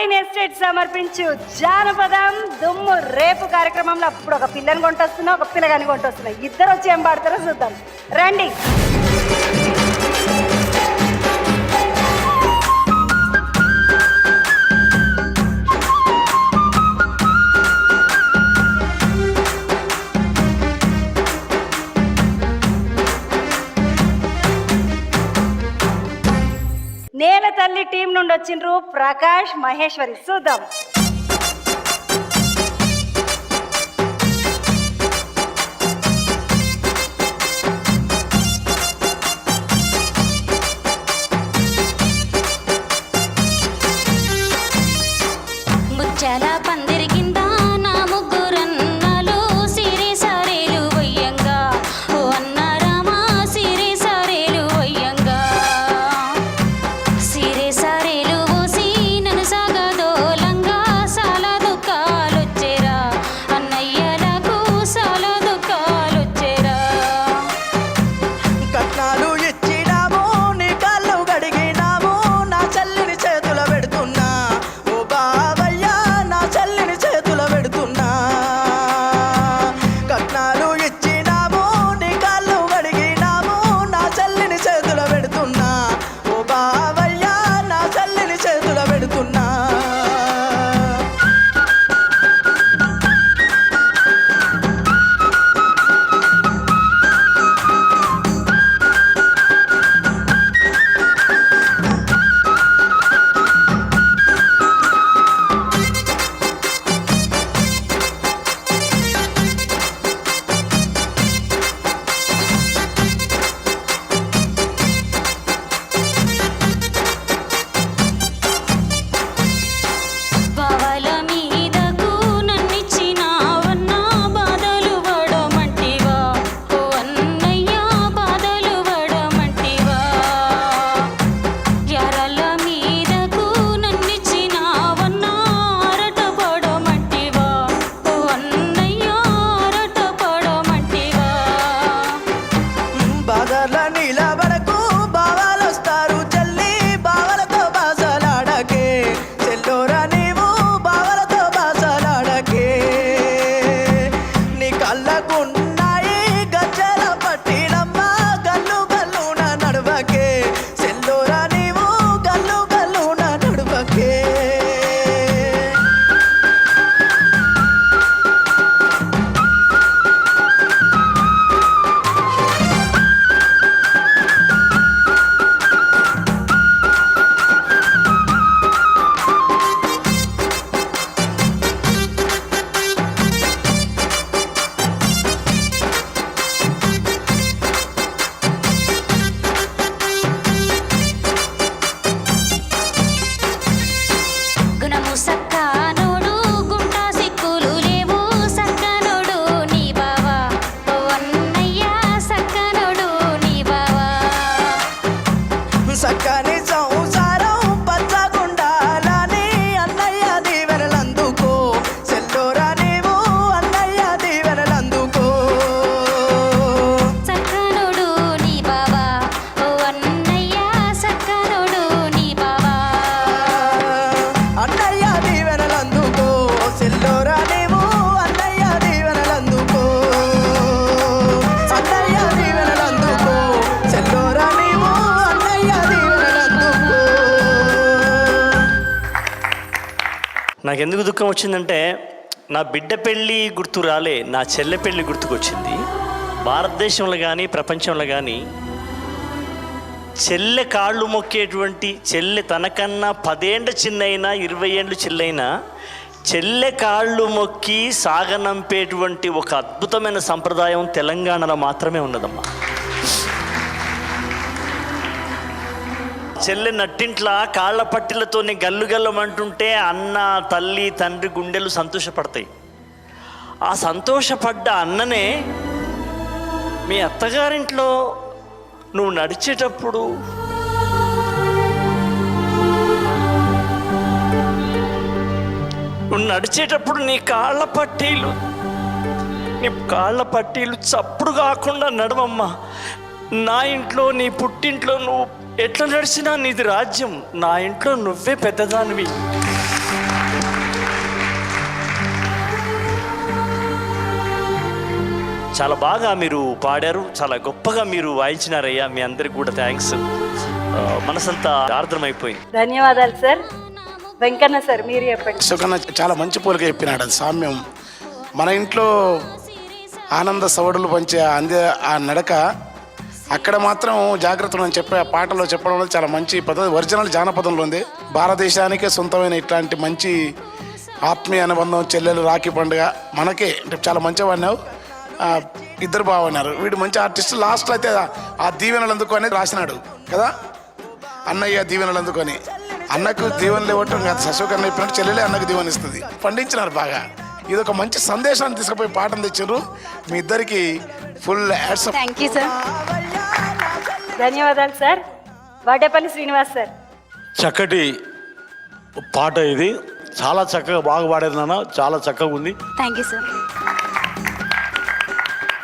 Green estate సమర్పించు జానపదం దుమ్ము రేపు కార్యక్రమంలో అప్పుడు ఒక పిల్లని కొంటొస్తున్నా ఒక పిల్లగాని కొంటొస్తున్నా ఇద్దరు వచ్చి ఏం పాడతారో చూద్దాం. రండి. తల్లి టీం నుండి వచ్చిండ్రు ప్రకాష్ మహేశ్వరి. చూద్దాం. ముచ్చాల పందిరి sacar నాకెందుకు దుఃఖం వచ్చిందంటే నా బిడ్డ పెళ్ళి గుర్తు రాలే నా చెల్లె పెళ్ళి గుర్తుకొచ్చింది. భారతదేశంలో కానీ ప్రపంచంలో కానీ చెల్లె కాళ్ళు మొక్కేటువంటి చెల్లె తనకన్నా పదేండ్ల చిన్నైనా ఇరవై ఏండ్లు చిల్లైనా చెల్లె కాళ్ళు మొక్కి సాగనంపేటువంటి ఒక అద్భుతమైన సంప్రదాయం తెలంగాణలో మాత్రమే ఉన్నదమ్మా. చెల్లె నట్టింట్ల కాళ్ళ పట్టిలతోనే గల్లు గల్లమంటుంటే అన్న తల్లి తండ్రి గుండెలు సంతోషపడతాయి. ఆ సంతోషపడ్డ అన్ననే మీ అత్తగారింట్లో నువ్వు నడిచేటప్పుడు నువ్వు నడిచేటప్పుడు నీ కాళ్ళ పట్టీలు నీ కాళ్ళ పట్టీలు చప్పుడు కాకుండా నడవమ్మా. నా ఇంట్లో నీ పుట్టింట్లో నువ్వు ఎట్లా నడిచినా నీది రాజ్యం? నా ఇంట్లో నువ్వే పెద్దదానివి. చాలా బాగా మీరు పాడారు. చాలా గొప్పగా మీరు వాయించినారయ్యా. మీ అందరికి కూడా థ్యాంక్స్ మనసంతా ఆర్ద్రమైపోయింది. ధన్యవాదాలు సార్ వెంకన్న సార్ మీరు చెప్పండి. సుకన్న చాలా మంచి పోలిక చెప్పినాడు. అది సామ్యం. మన ఇంట్లో ఆనంద సవడులు పంచే అందే ఆ నడక అక్కడ మాత్రం జాగ్రత్తలు అని చెప్పి ఆ పాటలో చెప్పడం వల్ల చాలా మంచి పద్ధతి. ఒరిజినల్ జానపదంలో ఉంది. భారతదేశానికే సొంతమైన ఇట్లాంటి మంచి ఆత్మీయ అనుబంధం చెల్లెలు రాఖీ పండుగ మనకే. అంటే చాలా మంచి వాడినావు ఇద్దరు బాగున్నారు వీడు మంచి ఆర్టిస్ట్. లాస్ట్లో అయితే ఆ దీవెనలు అందుకొని రాసినాడు. కదా? అన్నయ్య దీవెనలు అందుకొని అన్నకు దీవెనలు ఇవ్వటం కాదు. శశోక్ ఇప్పినట్టు చెప్పినట్టు చెల్లెలే అన్నకు దీవెన ఇస్తుంది. పండించినారు బాగా. ఇది ఒక మంచి సందేశాన్ని తీసుకుపోయి పాఠం తెచ్చారు. మీ ఇద్దరికి full ads thank you sir ధన్యవాదాలు సార్. వాడేపల్లి శ్రీనివాస్ సార్. చక్కటి పాట ఇది. చాలా చక్కగా బాగా పాడేది నాన్న. చాలా చక్కగా ఉంది. Thank you sir